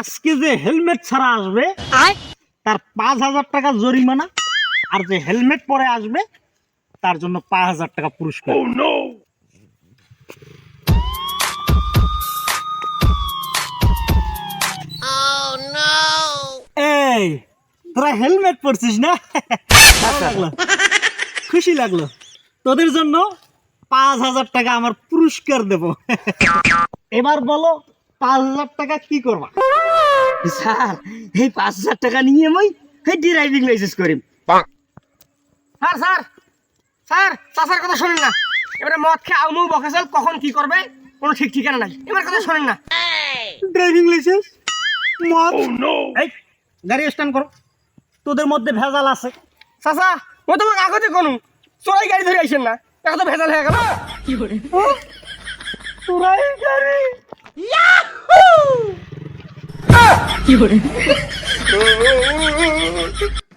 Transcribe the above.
আজকে যে হেলমেট ছাড়া আসবে তার পাঁচ হাজার টাকা জরিমানা আর যে হেলমেট পরে আসবে তার জন্য পাঁচ হাজার টাকা পুরস্কার। এই তোরা হেলমেট পরছিস না? ভালো লাগল। খুশি লাগল। তোদের জন্য পাঁচ হাজার টাকা আমার পুরস্কার দেব। এবার বলো পাঁচ হাজার টাকা কি করবা? স্যার এই পাঁচ হাজার টাকা নিয়ে মই এই ড্রাইভিং লাইসেন্স করিম। স্যার স্যার স্যার চাচার কথা শোনেন না। এবারে মদ খেয়ে আউমু কখন কি করবে কোনো ঠিক ঠিকানা নাই। এবার কথা শোনেন না। ড্রাইভিং লাইসেন্স মদ? এই গাড়ি স্ট্যান্ড করো। তোদের মধ্যে ভেজাল আছে। চাচা ও তোমাকে আগতে কোনো। চোরাই গাড়ি ধরে আইসেন না। এখন তো ভেজাল হয়ে গেল। তোরাই গাড়ি। কি করে